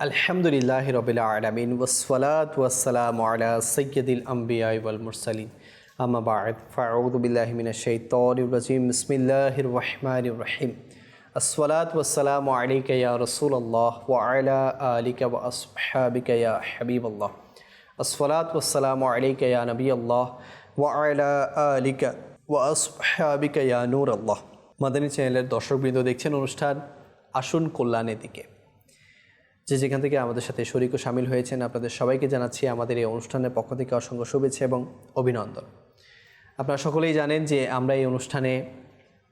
আলহামদুলিল্লাহ রবিল আলমিন ওসলাত ওয়াসালাম আলা সৈয়দুল আম্বিয়াই ওয়াল মুরসালিন। আম্মা বাদ ফাউদ বিল্লাহ মিনা শাইতানির রাজিম, বিসমিল্লাহির রহমানির রহিম। আসসালাত ওয়াসালাম আলাইকা ইয়া রাসূলুল্লাহ, ওয়া আলা আলিকা ওয়া আসহাবিকা ইয়া হাবিবাল্লাহ। আসসালাত ওয়াসালাম আলাইকা ইয়া নবিয়াল্লাহ, ওয়া আলা আলিকা ওয়া আসহাবিকা ইয়া নূরাল্লাহ। মাদানী চ্যানেলের দর্শকবৃন্দ দেখছেন অনুষ্ঠান আসুন কল্যাণের দিকে। যে যেখান থেকে আমাদের সাথে শরিক ও সামিল হয়েছেন, আপনাদের সবাইকে জানাচ্ছি আমাদের এই অনুষ্ঠানের পক্ষ থেকে অসংখ্য শুভেচ্ছা এবং অভিনন্দন। আপনারা সকলেই জানেন যে আমরা এই অনুষ্ঠানে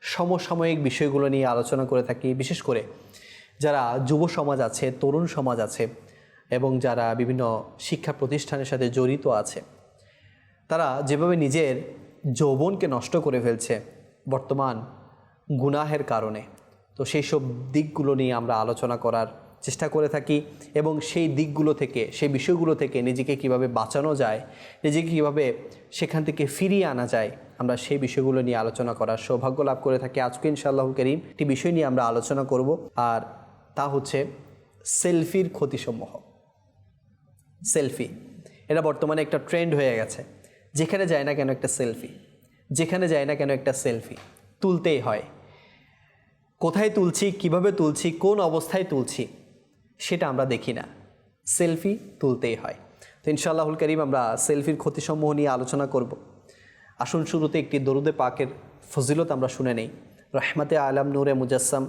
সমসাময়িক বিষয়গুলো নিয়ে আলোচনা করে থাকি, বিশেষ করে যারা যুব সমাজ আছে, তরুণ সমাজ আছে এবং যারা বিভিন্ন শিক্ষা প্রতিষ্ঠানের সাথে জড়িত আছে, তারা যেভাবে নিজের যৌবনকে নষ্ট করে ফেলছে বর্তমান গুনাহের কারণে। তো সেই সব দিকগুলো নিয়ে আমরা আলোচনা করার চেষ্টা করে থাকি এবং সেই দিকগুলো থেকে, সেই বিষয়গুলো থেকে নিজেকে কীভাবে বাঁচানো যায়, নিজেকে কীভাবে সেখান থেকে ফিরিয়ে আনা যায়, আমরা সেই বিষয়গুলো নিয়ে আলোচনা করার সৌভাগ্য লাভ করে থাকি। আজকে ইনশাআল্লাহ করিম একটি বিষয় নিয়ে আমরা আলোচনা করব, আর তা হচ্ছে সেলফির ক্ষতিসমূহ। সেলফি, এটা বর্তমানে একটা ট্রেন্ড হয়ে গেছে। যেখানে যায় না কেন একটা সেলফি, যেখানে যায় না কেন একটা সেলফি, তুলতেই হয়। কোথায় তুলছি, কীভাবে তুলছি, কোন অবস্থায় তুলছি সেটা আমরা দেখি না। সেলফি তুলতেই হয়। তো ইনশাআল্লাহুল করিম আমরা সেলফির ক্ষতিসমূহ নিয়ে আলোচনা করব। আসুন শুরুতে একটি দরুদে পাকের ফজিলত আমরা শুনে নেই। রহমতে আলম নূরে মুজাসম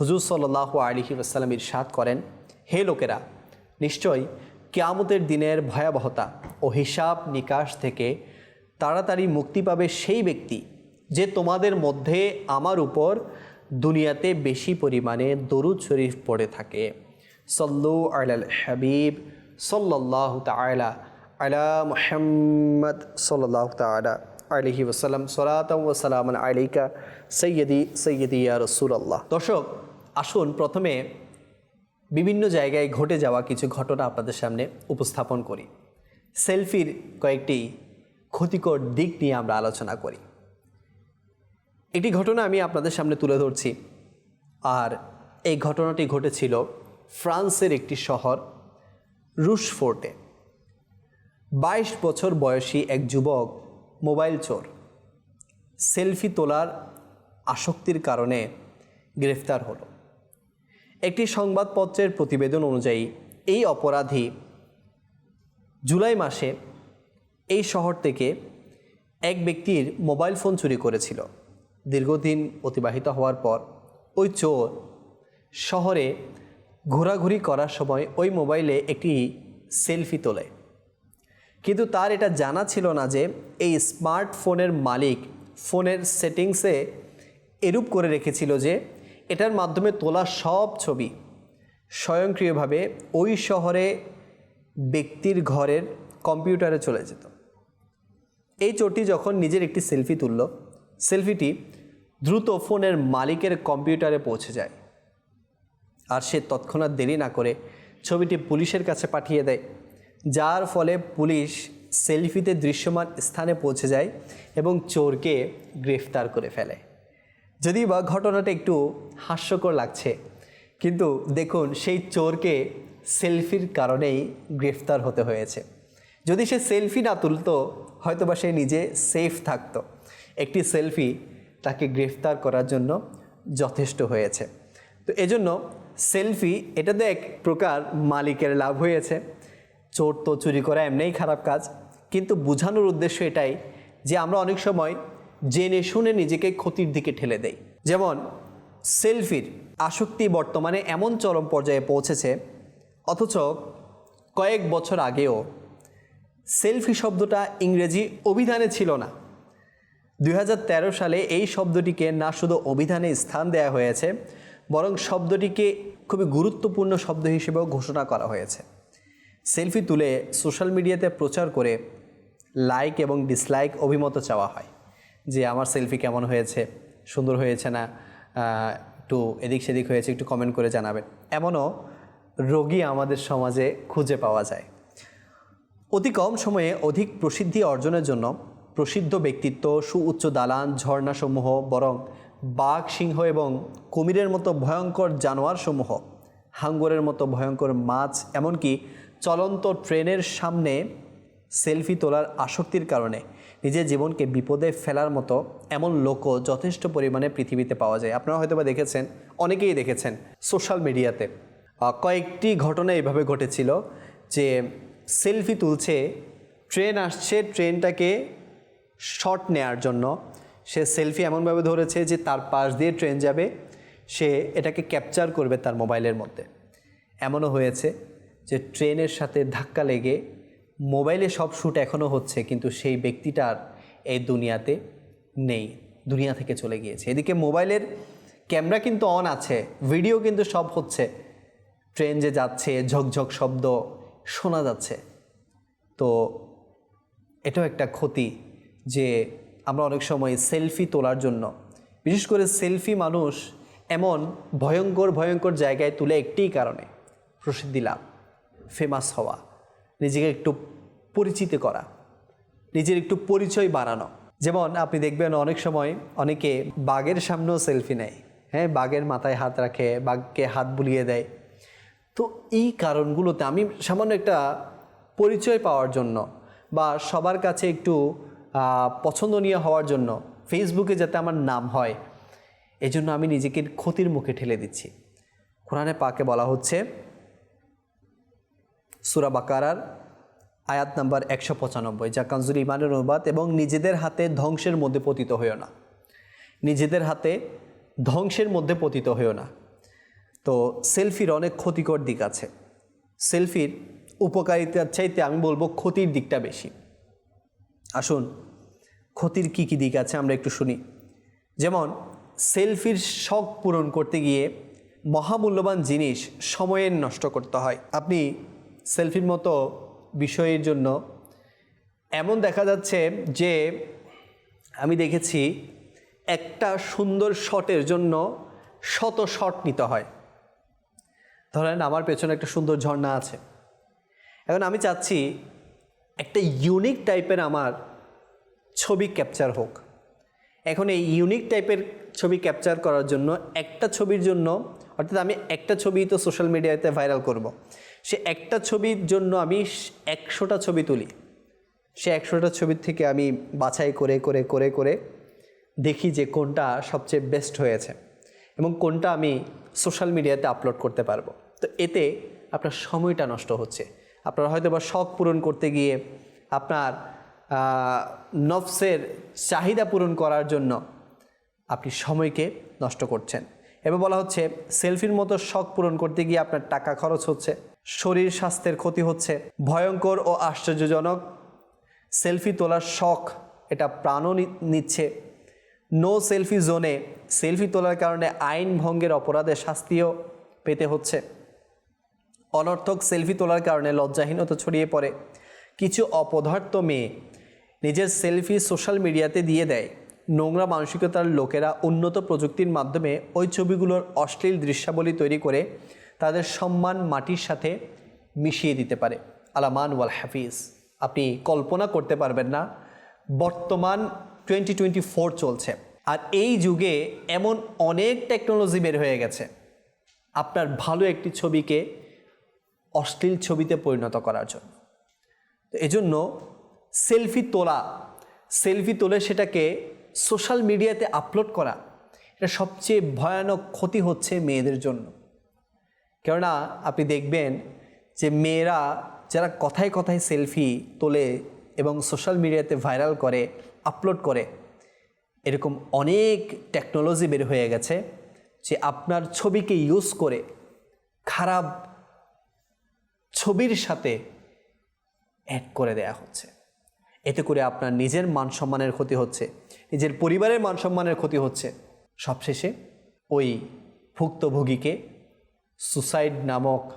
হুজুর সাল্লাহ আলিহি ওসাল্লাম ইরশাদ করেন, হে লোকেরা, নিশ্চয় কেয়ামতের দিনের ভয়াবহতা ও হিসাব নিকাশ থেকে তাড়াতাড়ি মুক্তি পাবে সেই ব্যক্তি যে তোমাদের মধ্যে আমার উপর দুনিয়াতে বেশি পরিমাণে দরুদ শরীফ পড়ে থাকে। সল্লু আলাল হাবিব সল্লাহ তালা আলা মুহাম্মদ সল্লাহ তালা আলহি ওসালাম সলাতম আলিকা সৈয়দি সৈয়দি ইয়া রসুল্লাহ দর্শক, আসুন প্রথমে বিভিন্ন জায়গায় ঘটে যাওয়া কিছু ঘটনা আপনাদের সামনে উপস্থাপন করি। সেলফির কয়েকটি ক্ষতিকর দিক নিয়ে আমরা আলোচনা করি। একটি ঘটনা আমি আপনাদের সামনে তুলে ধরছি। আর এই ঘটনাটি ঘটেছিল ফ্রান্সের একটি শহর, রুশফোর্টে। বাইশ বছর বয়সী এক যুবক, মোবাইল চোর। সেলফি তোলার আসক্তির কারণে গ্রেফতার হল। একটি সংবাদপত্রের প্রতিবেদন অনুযায়ী, এই অপরাধী জুলাই মাসে এই শহর থেকে এক ব্যক্তির মোবাইল ফোন চুরি করেছিল। দীর্ঘদিন অতিবাহিত হওয়ার পর ওই চোর শহরে ঘোরাঘুরি করার সময় ওই মোবাইলে একটি সেলফি তোলে। কিন্তু তার এটা জানা ছিল না যে এই স্মার্টফোনের মালিক ফোনের সেটিংসে এরূপ করে রেখেছিল যে এটার মাধ্যমে তোলা সব ছবি স্বয়ংক্রিয়ভাবে ওই শহরে ব্যক্তির ঘরের কম্পিউটারে চলে যেত। এই চোরটি যখন নিজের একটি সেলফি তুলল, সেলফিটি দ্রুত ফোনের মালিকের কম্পিউটারে পৌঁছে যায়। আর সে তৎক্ষণাৎ দেরি না করে ছবিটি পুলিশের কাছে পাঠিয়ে দেয়, যার ফলে পুলিশ সেলফিতে দৃশ্যমান স্থানে পৌঁছে যায় এবং চোরকে গ্রেফতার করে ফেলে। যদি বা ঘটনাটা একটু হাস্যকর লাগছে, কিন্তু দেখুন সেই চোরকে সেলফির কারণেই গ্রেফতার হতে হয়েছে। যদি সে সেলফি না তুলতো, হয়তোবা সে নিজে সেফ থাকতো। একটি সেলফি তাকে গ্রেফতার করার জন্য যথেষ্ট হয়েছে। তো এজন্য সেলফি এটাতে এক প্রকার মালিকের লাভ হয়েছে। চোর তো চুরি করা এমনিই খারাপ কাজ। কিন্তু বোঝানোর উদ্দেশ্য এটাই যে আমরা অনেক সময় জেনে শুনে নিজেকে ক্ষতির দিকে ঠেলে দেই। যেমন, সেলফির আসক্তি বর্তমানে এমন চরম পর্যায়ে পৌঁছেছে, অথচ কয়েক বছর আগেও। সেলফি শব্দটা ইংরেজি অভিধানে ছিল না। দু হাজার তেরো সালে এই শব্দটিকে না শুধু অভিধানে স্থান দেওয়া হয়েছে বরং শব্দটিকে খুবই গুরুত্বপূর্ণ শব্দ হিসেবেও ঘোষণা করা হয়েছে। সেলফি তুলে সোশ্যাল মিডিয়াতে প্রচার করে লাইক এবং ডিসলাইক অভিমত চাওয়া হয়, যে আমার সেলফি কেমন হয়েছে, সুন্দর হয়েছে না একটু এদিক সেদিক হয়েছে, একটু কমেন্ট করে জানাবেন। এমনও রোগী আমাদের সমাজে খুঁজে পাওয়া যায়। অতি কম সময়ে অধিক প্রসিদ্ধি অর্জনের জন্য প্রসিদ্ধ ব্যক্তিত্ব, সুউচ্চ দালান, ঝর্ণাসমূহ, বরং বাঘ, সিংহ এবং কুমিরের মতো ভয়ঙ্কর জানোয়ারসমূহ, হাঙ্গরের মতো ভয়ঙ্কর মাছ, এমনকি চলন্ত ট্রেনের সামনে সেলফি তোলার আসক্তির কারণে নিজের জীবনকে বিপদে ফেলার মতো এমন লোকও যথেষ্ট পরিমাণে পৃথিবীতে পাওয়া যায়। আপনারা হয়তো বা দেখেছেন, অনেকেই দেখেছেন সোশ্যাল মিডিয়াতে। কয়েকটি ঘটনা এইভাবে ঘটেছিল যে সেলফি তুলছে, ট্রেন আসছে, ট্রেনটাকে শট নেয়ার জন্য সে সেলফি এমনভাবে ধরেছে যে তার পাশ দিয়ে ট্রেন যাবে, সে এটাকে ক্যাপচার করবে তার মোবাইলের মধ্যে। এমনও হয়েছে যে ট্রেনের সাথে ধাক্কা লেগে মোবাইলে সব শ্যুট এখনও হচ্ছে, কিন্তু সেই ব্যক্তিটার এই দুনিয়াতে নেই, দুনিয়া থেকে চলে গিয়েছে। এদিকে মোবাইলের ক্যামেরা কিন্তু অন আছে, ভিডিও কিন্তু সব হচ্ছে। ট্রেন যে যাচ্ছে, ঝকঝক শব্দ শোনা যাচ্ছে। তো এটাও একটা ক্ষতি যে আমরা অনেক সময় সেলফি তোলার জন্য। বিশেষ করে সেলফি মানুষ এমন ভয়ঙ্কর ভয়ঙ্কর জায়গায় তুলে একটিই কারণে প্রসিদ্ধি লাভ ফেমাস হওয়া, নিজেকে একটু পরিচিত করা, নিজের একটু পরিচয় বাড়ানো। যেমন আপনি দেখবেন অনেক সময় অনেকে বাঘের সামনেও সেলফি নেয়। হ্যাঁ বাঘের মাথায় হাত রাখে, বাঘকে হাত বুলিয়ে দেয়। তো এই কারণগুলোতে আমি সামান্য একটা পরিচয় পাওয়ার জন্য বা সবার কাছে একটু পছন্দনীয় হওয়ার জন্য ফেসবুকে যাতে আমার নাম হয়, এজন্য আমি নিজেকে ক্ষতির মুখে ঠেলে দিচ্ছি। কোরআনে পাকে বলা হচ্ছে, সুরা বাকারার আয়াত নাম্বার একশো পঁচানব্বই, যা কানজুল ইমানের অনুবাদ এবং নিজেদের হাতে ধ্বংসের মধ্যে পতিত হয়েও না। নিজেদের হাতে ধ্বংসের মধ্যে পতিত হয়েও না। তো সেলফির অনেক ক্ষতিকর দিক আছে। সেলফির উপকারিতার চাইতে আমি বলব ক্ষতির দিকটা বেশি। আসুন, ক্ষতির কী কী দিক আছে আমরা একটু শুনি। যেমন, সেলফির শখ পূরণ করতে গিয়ে মহামূল্যবান জিনিস সময়ের নষ্ট করতে হয়। আপনি সেলফির মতো বিষয়ের জন্য এমন দেখা যাচ্ছে যে আমি দেখেছি একটা সুন্দর শটের জন্য শত শট নিতে হয়। ধরেন আমার পেছনে একটা সুন্দর ঝর্ণা আছে। এখন আমি চাচ্ছি একটা ইউনিক টাইপের আমার ছবি ক্যাপচার হোক। এখন এই ইউনিক টাইপের ছবি ক্যাপচার করার জন্য একটা ছবির জন্য, অর্থাৎ আমি একটা ছবি তো সোশ্যাল মিডিয়াতে ভাইরাল করব। সে একটা ছবির জন্য আমি একশোটা ছবি তুলি। সে একশোটা ছবির থেকে আমি বাছাই করে করে করে করে দেখি যে কোনটা সবচেয়ে বেস্ট হয়েছে এবং কোনটা আমি সোশ্যাল মিডিয়াতে আপলোড করতে পারব। তো এতে আপনার সময়টা নষ্ট হচ্ছে। আপনার হয়তো বা শখ পূরণ করতে গিয়ে আপনার নফসের চাহিদা পূরণ করার জন্য আপনি সময়কে নষ্ট করছেন। এবার বলা হচ্ছে, সেলফির মতো শখ পূরণ করতে গিয়ে আপনার টাকা খরচ হচ্ছে, শরীর স্বাস্থ্যের ক্ষতি হচ্ছে, ভয়ঙ্কর ও আশ্চর্যজনক সেলফি তোলার শখ এটা প্রাণও নিচ্ছে। নো সেলফি জোনে সেলফি তোলার কারণে আইন ভঙ্গের অপরাধে শাস্তিও পেতে হচ্ছে। অনর্থক সেলফি তোলার কারণে লজ্জাহীনতা ছড়িয়ে পড়ে। কিছু অপদার্থ মেয়ে নিজের সেলফি সোশ্যাল মিডিয়াতে দিয়ে দেয়। নোংরা মানসিকতার লোকেরা উন্নত প্রযুক্তির মাধ্যমে ওই ছবিগুলোর অশ্লীল দৃশ্যাবলী তৈরি করে তাদের সম্মান মাটির সাথে মিশিয়ে দিতে পারে। আলামান ওয়াল হাফিজ, আপনি কল্পনা করতে পারবেন না, বর্তমান টোয়েন্টি টোয়েন্টি ফোর চলছে। আর এই যুগে এমন অনেক টেকনোলজি বের হয়ে গেছে। আপনার ভালো একটি ছবিকে অশ্লীল ছবিতে পরিণত করার জন্য। এজন্য সেলফি তোলা, সেলফি তোলে সেটাকে সোশ্যাল মিডিয়াতে আপলোড করা, এটা সবচেয়ে ভয়ানক ক্ষতি হচ্ছে মেয়েদের জন্য। কেননা আপনি দেখবেন যে মেয়েরা যারা কথায় কথায় সেলফি তোলে এবং সোশ্যাল মিডিয়াতে ভাইরাল করে, আপলোড করে, এরকম অনেক টেকনোলজি বের হয়ে গেছে যে আপনার ছবিকে ইউজ করে খারাপ ছবির সাথে অ্যাড করে দেয়া হচ্ছে। এতে করে আপনার নিজের মান সম্মানের ক্ষতি হচ্ছে, নিজের পরিবারের মান সম্মানের ক্ষতি হচ্ছে। সবশেষে ওই ভুক্তভোগীকে সুসাইড নামক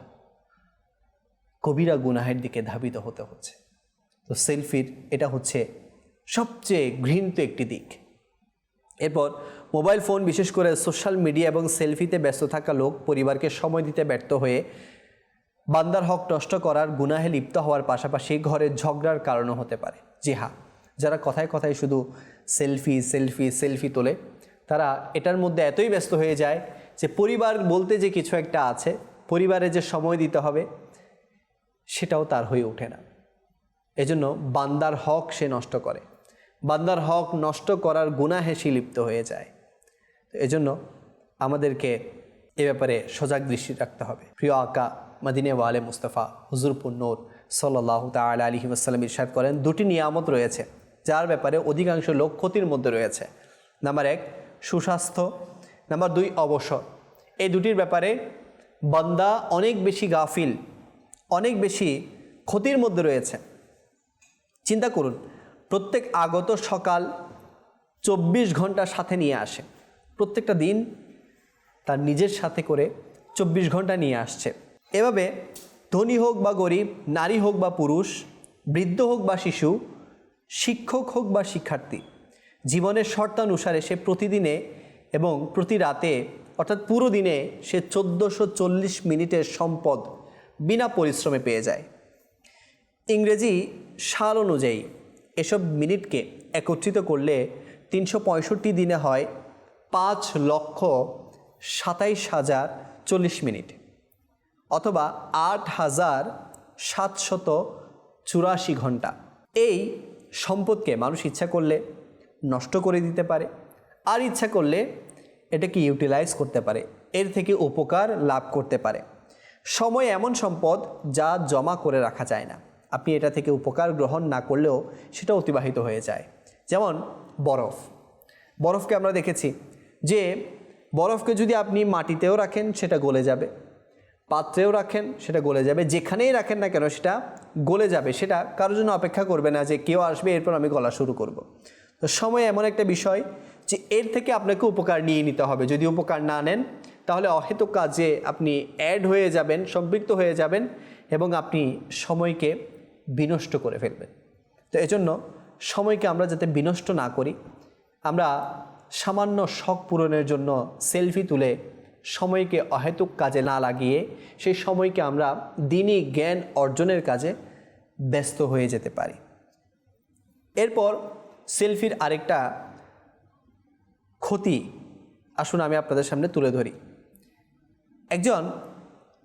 কবিরা গুনাহের দিকে ধাবিত হতে হচ্ছে। তো সেলফির এটা হচ্ছে সবচেয়ে ঘৃণিত একটি দিক। এরপর মোবাইল ফোন বিশেষ করে সোশ্যাল মিডিয়া এবং সেলফিতে ব্যস্ত থাকা লোক পরিবারকে সময় দিতে ব্যর্থ হয়ে বান্দার হক নষ্ট করার গুনাহে লিপ্ত হওয়ার পাশাপাশি ঘরের ঝগড়ার কারণও হতে পারে। জি হ্যাঁ যারা কথায় কথায় শুধু সেলফি সেলফি সেলফি তোলে, তারা এটার মধ্যে এতই ব্যস্ত হয়ে যায় যে পরিবার বলতে যে কিছু একটা আছে, পরিবারে যে সময় দিতে হবে, সেটাও তার হয়ে ওঠে না। এজন্য বান্দার হক সে নষ্ট করে। বান্দার হক নষ্ট করার গুনাহে সে লিপ্ত হয়ে যায়। এজন্য আমাদেরকে এ ব্যাপারে সজাগ দৃষ্টি রাখতে হবে। প্রিয় আকা মাদিনে ওয়ালে মুস্তফা হুজুরপুর নূর সাল্লাহ তাল আলী ওসাল্লাম ইরশাদ করেন, দুটি নিয়ামত রয়েছে, যার ব্যাপারে অধিকাংশ লোক ক্ষতির মধ্যে রয়েছে। নাম্বার এক, সুস্বাস্থ্য। নাম্বার দুই, অবসর। এই দুটির ব্যাপারে বান্দা অনেক বেশি গাফিল, অনেক বেশি ক্ষতির মধ্যে রয়েছে। চিন্তা করুন, প্রত্যেক আগত সকাল চব্বিশ ঘণ্টা সাথে নিয়ে আসে। প্রত্যেকটা দিন তার নিজের সাথে করে চব্বিশ ঘণ্টা নিয়ে আসছে। এভাবে ধনী হোক বা গরিব, নারী হোক বা পুরুষ, বৃদ্ধ হোক বা শিশু, শিক্ষক হোক বা শিক্ষার্থী, জীবনের শর্তানুসারে সে প্রতিদিনে এবং প্রতি রাতে, অর্থাৎ পুরো দিনে সে চোদ্দোশো চল্লিশ মিনিটের সম্পদ বিনা পরিশ্রমে পেয়ে যায়। ইংরেজি সাল অনুযায়ী এসব মিনিটকে একত্রিত করলে তিনশো পঁয়ষট্টি দিনে হয় পাঁচ লক্ষ সাতাইশ হাজার চল্লিশ মিনিট। অথবা আট হাজার সাতশত চুরাশি ঘণ্টা। এই সম্পদকে মানুষ ইচ্ছা করলে নষ্ট করে দিতে পারে, আর ইচ্ছা করলে এটাকে ইউটিলাইজ করতে পারে, এর থেকে উপকার লাভ করতে পারে। সময় এমন সম্পদ যা জমা করে রাখা যায় না। আপনি এটা থেকে উপকার গ্রহণ না করলেও সেটা অতিবাহিত হয়ে যায়। যেমন বরফ। বরফকে আমরা দেখেছি যে বরফকে যদি আপনি মাটিতেও রাখেন, সেটা গলে যাবে। পাত্রেও রাখেন, সেটা গলে যাবে। যেখানেই রাখেন না কেন, সেটা গলে যাবে। সেটা কারোর জন্য অপেক্ষা করবে না যে কেউ আসবে, এরপর আমি গলা শুরু করব। তো সময় এমন একটা বিষয় যে এর থেকে আপনাকে উপকার নিয়ে নিতে হবে। যদি উপকার না নেন, তাহলে অহেতুক কাজে আপনি অ্যাড হয়ে যাবেন, সম্পৃক্ত হয়ে যাবেন এবং আপনি সময়কে বিনষ্ট করে ফেলবেন। তো এজন্য সময়কে আমরা যাতে বিনষ্ট না করি, আমরা সামান্য শখ পূরণের জন্য সেলফি তুলে সময়কে অহেতুক কাজে না লাগিয়ে সেই সময়কে আমরা দিনই জ্ঞান অর্জনের কাজে ব্যস্ত হয়ে যেতে পারি। এরপর সেলফির আরেকটা ক্ষতি আসুন আমি আপনাদের সামনে তুলে ধরি। একজন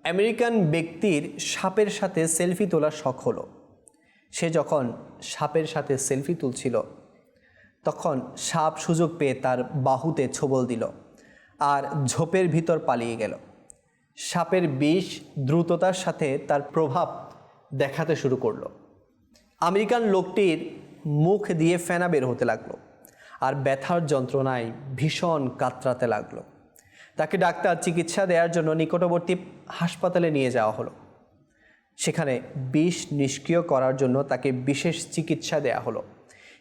আমেরিকান ব্যক্তির সাপের সাথে সেলফি তোলার শখ হলো। সে যখন সাপের সাথে সেলফি তুলছিল, তখন সাপ সুযোগ পেয়ে তার বাহুতে ছোবল দিল। আর ঝোপের ভিতর পালিয়ে গেল। সাপের বিষ দ্রুততার সাথে তার প্রভাব দেখাতে শুরু করল। আমেরিকান লোকটির মুখ দিয়ে ফেনা বের হতে লাগল আর ব্যথার যন্ত্রণায় ভীষণ কাতরাতে লাগল। তাকে ডাক্তার চিকিৎসা দেওয়ার জন্য নিকটবর্তী হাসপাতালে নিয়ে যাওয়া হলো। সেখানে বিষ নিষ্ক্রিয় করার জন্য তাকে বিশেষ চিকিৎসা দেয়া হলো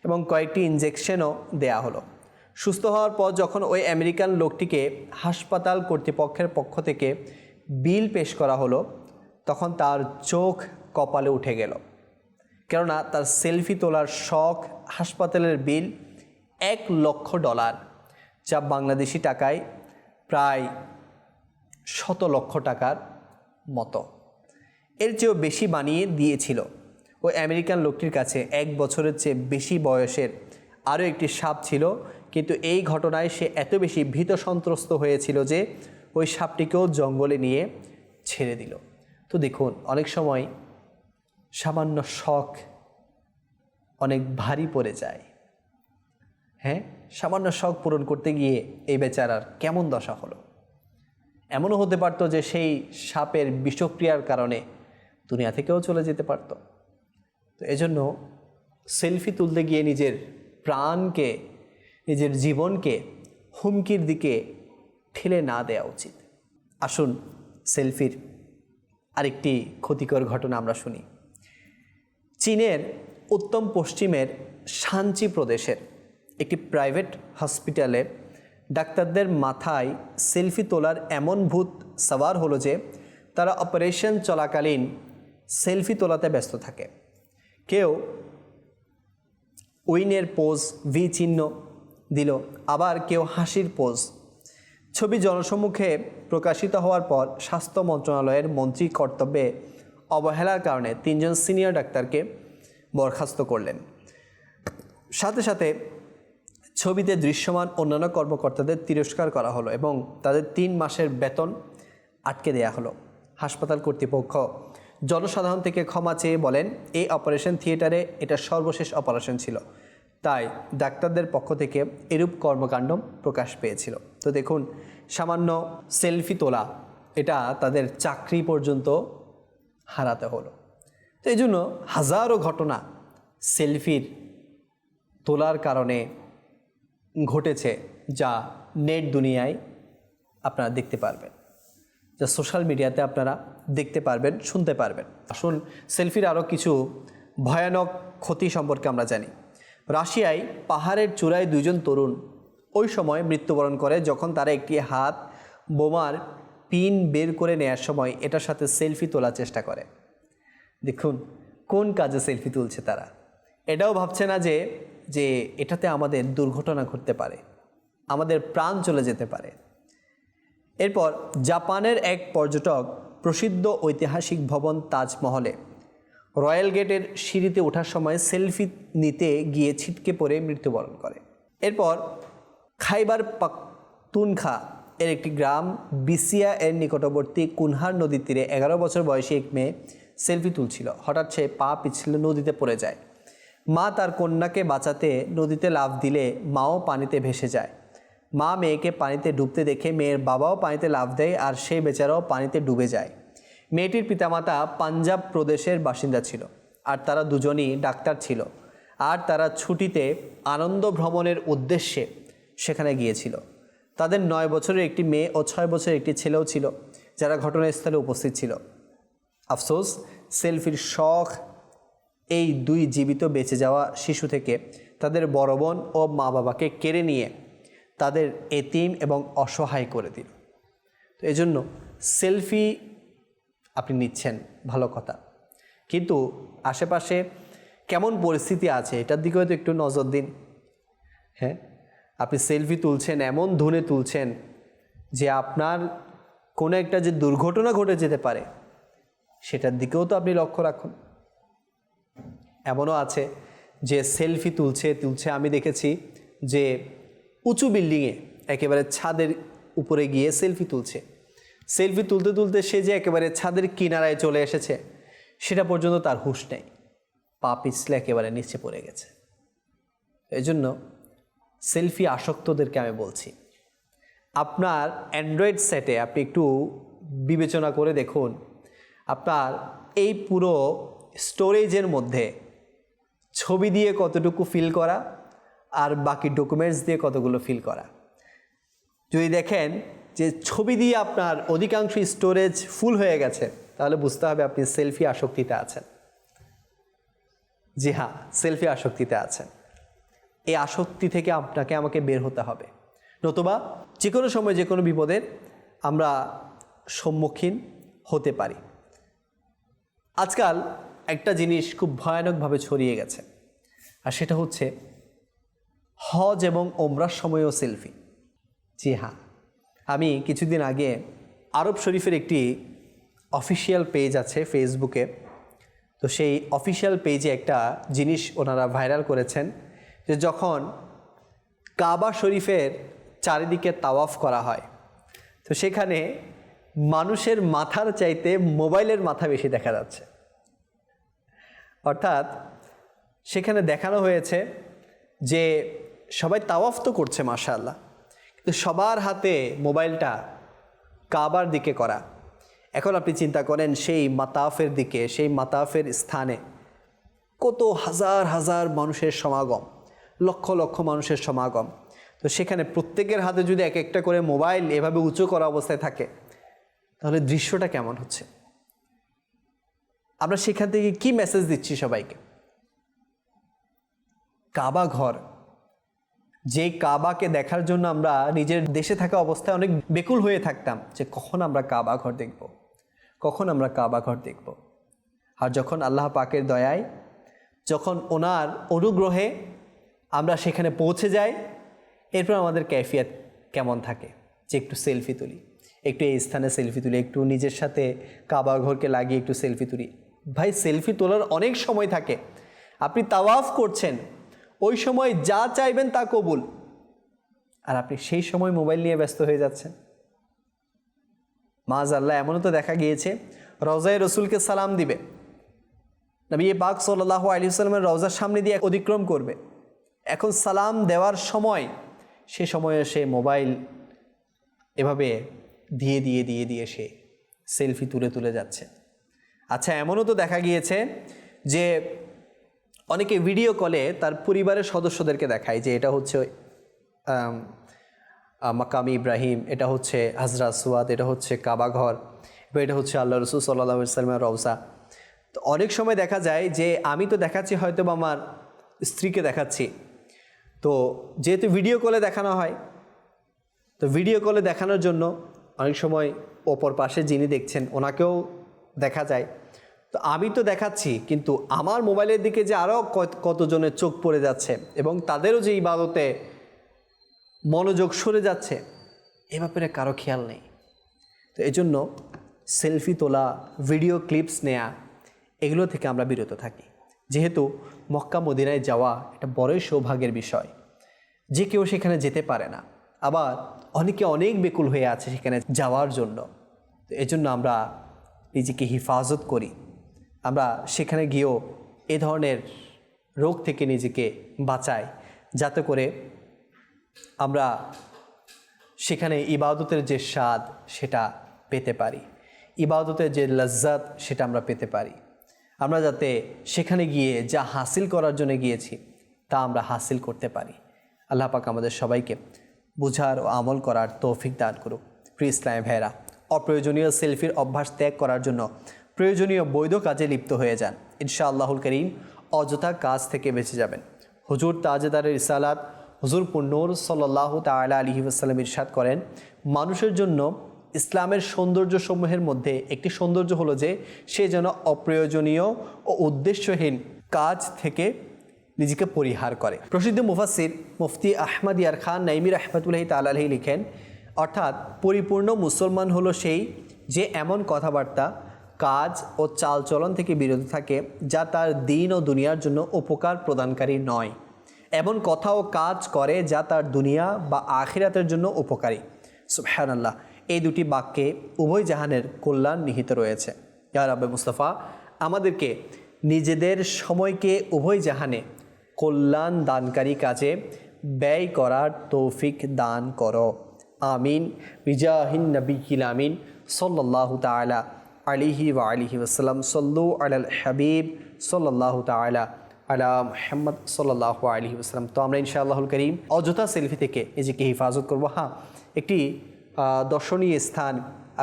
এবং কয়েকটি ইঞ্জেকশনও দেয়া হলো। সুস্থ হওয়ার পর যখন ওই আমেরিকান লোকটিকে হাসপাতাল কর্তৃপক্ষের পক্ষ থেকে বিল পেশ করা হলো, তখন তার চোখ কপালে উঠে গেল। কেননা তার সেলফি তোলার শখ হাসপাতালের বিল এক লক্ষ ডলার, যা বাংলাদেশি টাকায় প্রায় শত লক্ষ টাকার মতো। এর চেয়েও বেশি বানিয়ে দিয়েছিল। ওই আমেরিকান লোকটির কাছে এক বছরের চেয়ে বেশি বয়সের আরও একটি সাপ ছিল কিন্তু এই ঘটনায় সে এত বেশি ভীত সন্ত্রস্ত হয়েছিল যে ওই সাপটিকেও জঙ্গলে নিয়ে ছেড়ে দিল। তো দেখুন, অনেক সময় সামান্য শখ অনেক ভারী পড়ে যায়। হ্যাঁ? সামান্য শখ পূরণ করতে গিয়ে এই বেচারার কেমন দশা হলো? এমনও হতে পারতো যে সেই সাপের বিষক্রিয়ার কারণে দুনিয়া থেকেও চলে যেতে পারত। তো এজন্য সেলফি তুলতে গিয়ে নিজের প্রাণকে নিজের জীবনকে হুমকির দিকে ঠেলে না দেওয়া উচিত। আসুন সেলফির আরেকটি ক্ষতিকর ঘটনা আমরা শুনি। চীনের উত্তম পশ্চিমের সাঞ্চি প্রদেশের একটি প্রাইভেট হসপিটালে ডাক্তারদের মাথায় সেলফি তোলার এমন ভূত সওয়ার হলো যে তারা অপারেশন চলাকালীন সেলফি তোলাতে ব্যস্ত থাকে। কেউ উইনের পোজ, ভি চিহ্ন দিল, আবার কেউ হাসির পোজ। ছবি জনসম্মুখে প্রকাশিত হওয়ার পর স্বাস্থ্য মন্ত্রণালয়ের মন্ত্রী কর্তব্যে অবহেলার কারণে তিনজন সিনিয়র ডাক্তারকে বরখাস্ত করলেন। সাথে সাথে ছবিতে দৃশ্যমান অন্যান্য কর্মকর্তাদের তিরস্কার করা হলো এবং তাদের তিন মাসের বেতন আটকে দেয়া হলো। হাসপাতাল কর্তৃপক্ষ জনসাধারণ থেকে ক্ষমা চেয়ে বলেন, এই অপারেশন থিয়েটারে এটা সর্বশেষ অপারেশন ছিল। তাই ডাক্তারদের পক্ষ থেকে এরূপ কর্মকাণ্ড প্রকাশ পেয়েছিল। তো দেখুন, সামান্য সেলফি তোলা, এটা তাদের চাকরি পর্যন্ত হারাতে হলো। তো এই জন্য হাজারো ঘটনা সেলফির তোলার কারণে ঘটেছে, যা নেট দুনিয়ায় আপনারা দেখতে পারবেন। যা সোশ্যাল মিডিয়াতে আপনারা দেখতে পারবেন, শুনতে পারবেন। আসুন, সেলফির আরও কিছু ভয়ানক ক্ষতি সম্পর্কে আমরা জানি। রাশিয়ায় পাহাড়ের চূড়ায় দুইজন তরুণ ওই সময় মৃত্যুবরণ করে যখন তারা একটি হাত বোমার পিন বের করে নেয়ার সময় এটার সাথে সেলফি তোলার চেষ্টা করে। দেখুন, কোন কাজে সেলফি তুলছে তারা? এটাও ভাবছে না যে যে এটাতে আমাদের দুর্ঘটনা ঘটতে পারে, আমাদের প্রাণ চলে যেতে পারে। এরপর জাপানের এক পর্যটক প্রসিদ্ধ ঐতিহাসিক ভবন তাজমহলে রয়্যাল গেটের সিঁড়িতে ওঠার সময় সেলফি নিতে গিয়ে ছিটকে পড়ে মৃত্যুবরণ করে। এরপর খাইবার পাখতুনখা এর একটি গ্রাম বিসিয়া এর নিকটবর্তী কুনহার নদীর তীরে এগারো বছর বয়সী এক মেয়ে সেলফি তুলছিল। হঠাৎ সে পা পিছলে নদীতে পড়ে যায়। মা তার কন্যাকে বাঁচাতে নদীতে লাফ দিলে মাও পানিতে ভেসে যায়। মা মেয়েকে পানিতে ডুবতে দেখে মেয়ের বাবাও পানিতে লাফ দেয় আর সে বেচারাও পানিতে ডুবে যায়। মেয়েটির পিতামাতা পাঞ্জাব প্রদেশের বাসিন্দা ছিল, আর তারা দুজনই ডাক্তার ছিল, আর তারা ছুটিতে আনন্দ ভ্রমণের উদ্দেশ্যে সেখানে গিয়েছিল। তাদের নয় বছরের একটি মেয়ে ও ছয় বছরের একটি ছেলেও ছিল, যারা ঘটনাস্থলে উপস্থিত ছিল। আফসোস, সেলফির শখ, এই দুই জীবিত বেঁচে যাওয়া শিশু থেকে তাদের বড় বোন ও মা বাবাকে কেড়ে নিয়ে তাদের এতিম এবং অসহায় করে দিল। তো এজন্য সেলফি আপনি নিচ্ছেন, ভালো কথা। কিন্তু আশেপাশে কেমন পরিস্থিতি আছে, এটার দিকেও তো একটু নজর দিন। হ্যাঁ? আপনি সেলফি তুলছেন, এমন ধুনে তুলছেন যে আপনার কোনো একটা যে দুর্ঘটনা ঘটে যেতে পারে, সেটার দিকেও তো আপনি লক্ষ্য রাখুন। এমনও আছে যে সেলফি তুলছে তুলছে, আমি দেখেছি যে উঁচু বিল্ডিংয়ে একেবারে ছাদের উপরে গিয়ে সেলফি তুলছে। সেলফি তুলতে তুলতে সে যে একেবারে ছাদের কিনারায় চলে এসেছে, সেটা পর্যন্ত তার হুঁশ নেই। পা পিছলে একেবারে নিচে পড়ে গেছে। এই জন্য সেলফি আসক্তদেরকে আমি বলছি, আপনার অ্যান্ড্রয়েড সেটে আপনি একটু বিবেচনা করে দেখুন, আপনার এই পুরো স্টোরেজের মধ্যে ছবি দিয়ে কতটুকু ফিল করা আর বাকি ডকুমেন্টস দিয়ে কতগুলো ফিল করা। যদি দেখেন যে ছবি দিয়ে আপনার অধিকাংশ স্টোরেজ ফুল হয়ে গেছে, তাহলে বুঝতে হবে আপনি সেলফি আসক্তিতে আছেন। জি হ্যাঁ সেলফি আসক্তিতে আছেন। এই আসক্তি থেকে আপনাকে আমাকে বের হতে হবে। নতুবা যে কোনো সময় যে কোনো বিপদের আমরা সম্মুখীন হতে পারি। আজকাল একটা জিনিস খুব ভয়ানকভাবে ছড়িয়ে গেছে, আর সেটা হচ্ছে হজ এবং ওমরার সময়ও সেলফি জি হ্যাঁ। আমি কিছুদিন আগে আরব শরীফের একটি অফিসিয়াল পেজ আছে ফেসবুকে তো সেই অফিসিয়াল পেজে একটা জিনিস ওনারা ভাইরাল করেছেন যে যখন কাবা শরীফের চারিদিকে তাওয়াফ করা হয়, তো সেখানে মানুষের মাথার চাইতে মোবাইলের মাথা বেশি দেখা যাচ্ছে। অর্থাৎ সেখানে দেখানো হয়েছে যে সবাই তাওয়াফ তো করছে, মাশাআল্লাহ। সবার হাতে মোবাইলটা কাবার দিকে করা। এখন আপনি চিন্তা করেন সেই মাতাফের দিকে, সেই মাতাফের স্থানে কত হাজার হাজার মানুষের সমাগম, লক্ষ লক্ষ মানুষের সমাগম। তো সেখানে প্রত্যেকের হাতে যদি এক একটা করে মোবাইল এভাবে উঁচু করা অবস্থায় থাকে, তাহলে দৃশ্যটা কেমন হচ্ছে? আমরা সেখান থেকে কি মেসেজ দিচ্ছি সবাইকে? কাবা ঘর। যে কাবাকে দেখার জন্য আমরা নিজের দেশে থাকা অবস্থায় অনেক বেকুল হয়ে থাকতাম যে কখন আমরা কাবা ঘর দেখব? কখন আমরা কাবা ঘর দেখব? আর যখন আল্লাহ পাকের দয়ায়, যখন ওনার অনুগ্রহে আমরা সেখানে পৌঁছে যাই, এরপর আমাদের ক্যাফিয়াত কেমন থাকে? যে একটু সেলফি তুলি, একটু এই স্থানে সেলফি তুলি, একটু নিজের সাথে কাবা ঘরকে লাগিয়ে একটু সেলফি তুলি। ভাই, সেলফি তোলার অনেক সময় থাকে। আপনি তাওয়াফ করছেন ওই সময় যা চাইবেন তা কবুল। আর আপনি সেই সময় মোবাইল নিয়ে ব্যস্ত হয়ে যাচ্ছেন। মাজ আল্লাহ এমনও তো দেখা গিয়েছে, রওজায় রসুলকে সালাম দিবে। নবী পাক সাল্লাহ আলী সাল্লামের রওজার সামনে দিয়ে অতিক্রম করবে। এখন সালাম দেওয়ার সময়, সে সময়ে সে মোবাইল এভাবে দিয়ে দিয়ে দিয়ে দিয়ে সে সেলফি তুলে তুলে যাচ্ছে। আচ্ছা এমনও তো দেখা গিয়েছে যে অনেকে ভিডিও কলে তার পরিবারের সদস্যদেরকে দেখায় যে এটা হচ্ছে মাকাম ইব্রাহিম, এটা হচ্ছে হাজরা সুয়াদ, এটা হচ্ছে কাবাঘর বা এটা হচ্ছে আল্লাহ রসুল সাল্লাহ সাল্লামের রওজা। তো অনেক সময় দেখা যায় যে আমি তো দেখাচ্ছি, হয়তো বা আমার স্ত্রীকে দেখাচ্ছি। তো যেহেতু ভিডিও কলে দেখানো হয়, তো ভিডিও কলে দেখানোর জন্য অনেক সময় অপর পাশে যিনি দেখছেন, ওনাকেও দেখা যায়। তো আমি তো দেখাচ্ছি, কিন্তু আমার মোবাইলের দিকে যে আরও কত- কতজনের চোখ পড়ে যাচ্ছে এবং তাদেরও যে ইবাদতে মনোযোগ সরে যাচ্ছে, এ ব্যাপারে কারও খেয়াল নেই। তো এই জন্য সেলফি তোলা, ভিডিও ক্লিপস নেয়া, এগুলো থেকে আমরা বিরত থাকি। যেহেতু মক্কা মদিনায় যাওয়া এটা বড়ই সৌভাগ্যের বিষয়, যে কেউ সেখানে যেতে পারে না। আবার অনেকে অনেক বেকুল হয়ে আছে সেখানে যাওয়ার জন্য। তো এজন্য আমরা নিজেকে হিফাজত করি। আমরা সেখানে গিয়েও এ ধরনের রোগ থেকে নিজেকে বাঁচাই, যাতে করে আমরা সেখানে ইবাদতের যে স্বাদ সেটা পেতে পারি, ইবাদতের যে লজ্জাত সেটা আমরা পেতে পারি। আমরা যাতে সেখানে গিয়ে যা হাসিল করার জন্য গিয়েছি, তা আমরা হাসিল করতে পারি। আল্লাহ পাক আমাদের সবাইকে বুঝার ও আমল করার তৌফিক দান করুক। প্রিয় ইসলাম ভাইরা অপ্রয়োজনীয় সেলফির অভ্যাস ত্যাগ করার জন্য প্রয়োজনীয় বৈধ কাজে লিপ্ত হয়ে যান। ইনশা আল্লাহুল করিম অযথা কাজ থেকে বেঁচে যাবেন। হুজুর তাজেদারের ইসালাত হুজুর পুন্নর সাল্লাহ তালা আলহি আসাল্লাম ইরশাদ করেন, মানুষের জন্য ইসলামের সৌন্দর্য সমূহের মধ্যে একটি সৌন্দর্য হলো যে, সে যেন অপ্রয়োজনীয় ও উদ্দেশ্যহীন কাজ থেকে নিজেকে পরিহার করে। প্রসিদ্ধ মুফাসির মুফতি আহমদ ইয়ার খান নাইমি রহমতুল্লাহি তালাহি লিখেন, অর্থাৎ পরিপূর্ণ মুসলমান হলো সেই যে এমন কথাবার্তা কাজ ও চালচলন থেকে বিরত থাকে, যা তার দিন ও দুনিয়ার জন্য উপকার প্রদানকারী নয়। এমন কথা ও কাজ করে যা তার দুনিয়া বা আখিরাতের জন্য উপকারী। সুবহানাল্লাহ, এই দুটি বাক্যে উভয় জাহানের কল্যাণ নিহিত রয়েছে। ইয়া রাব্বে মুস্তাফা, আমাদেরকে নিজেদের সময়কে উভয় জাহানে কল্যাণ দানকারী কাজে ব্যয় করার তৌফিক দান করো। আমিন। বিজাহিন নবী আমিন। সাল্লাহ তালা আলিহি ওয়া আলিহি ওসাল্লাম সল্লু আলাল হাবিব সাল্লাহ তালা আলা মোহাম্মদ সাল্লাহ আলহি আসসালাম তো আমরা ইনশাআল্লাহুল করিম অযথা সেলফি থেকে নিজেকে হেফাজত করব। হ্যাঁ একটি দর্শনীয় স্থান,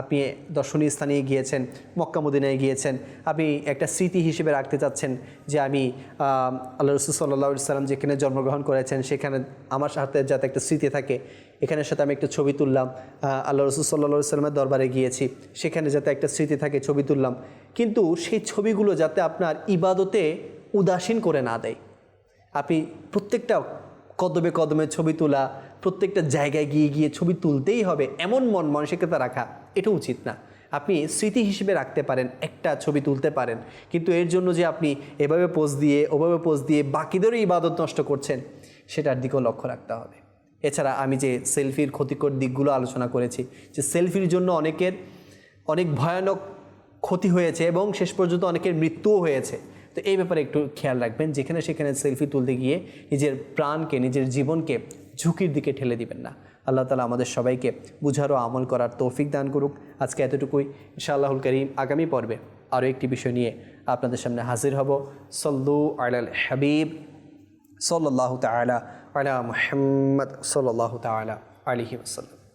আপনি দর্শনীয় স্থানে গিয়েছেন, মক্কা মদিনায় গিয়েছেন, আপনি একটা স্মৃতি হিসেবে রাখতে চাচ্ছেন যে আমি আল্লাহ রসুল সাল্লাহ সাল্লাম যেখানে জন্মগ্রহণ করেছেন, সেখানে আমার সাথে যাতে একটা স্মৃতি থাকে এখানের সাথে আমি একটা ছবি তুললাম। আল্লাহ রসুল সাল্লাহ সাল্লামের দরবারে গিয়েছি। সেখানে যাতে একটা স্মৃতি থাকে, ছবি তুললাম। কিন্তু সেই ছবিগুলো যাতে আপনার ইবাদতে উদাসীন করে না দেয়। আপনি প্রত্যেকটা কদমে কদমে ছবি তোলা, প্রত্যেকটা জায়গায় গিয়ে গিয়ে ছবি তুলতেই হবে, এমন মন মানসিকতা রাখা, এটা উচিত না। আপনি স্মৃতি হিসেবে রাখতে পারেন, একটা ছবি তুলতে পারেন। কিন্তু এর জন্য যে আপনি এভাবে পোজ দিয়ে, ওভাবে পোজ দিয়ে বাকিদেরও ইবাদত নষ্ট করছেন, সেটার দিকেও লক্ষ্য রাখতে হবে। এছাড়া আমি যে সেলফির ক্ষতিকর দিকগুলো আলোচনা করেছি, যে সেলফির জন্য অনেকের অনেক ভয়ানক ক্ষতি হয়েছে এবং শেষ পর্যন্ত অনেকের মৃত্যুও হয়েছে। তো এই ব্যাপারে একটু খেয়াল রাখবেন, যেখানে সেখানে সেলফি তুলতে গিয়ে নিজের প্রাণকে, নিজের জীবনকে ঝুঁকির দিকে ঠেলে দিবেন না। আল্লাহ তালা আমাদের সবাইকে বুঝারও আমল করার তৌফিক দান করুক। আজকে এতটুকুই। ইনশাআল্লাহুল করিম আগামী পর্বে আরও একটি বিষয় নিয়ে আপনাদের সামনে হাজির হব। সল্লু আলাল হাবিব। সাল্লাহ তালা আলা মুহাম্মদ সাল্লাহ তালা আলিহি ওসাল্লাম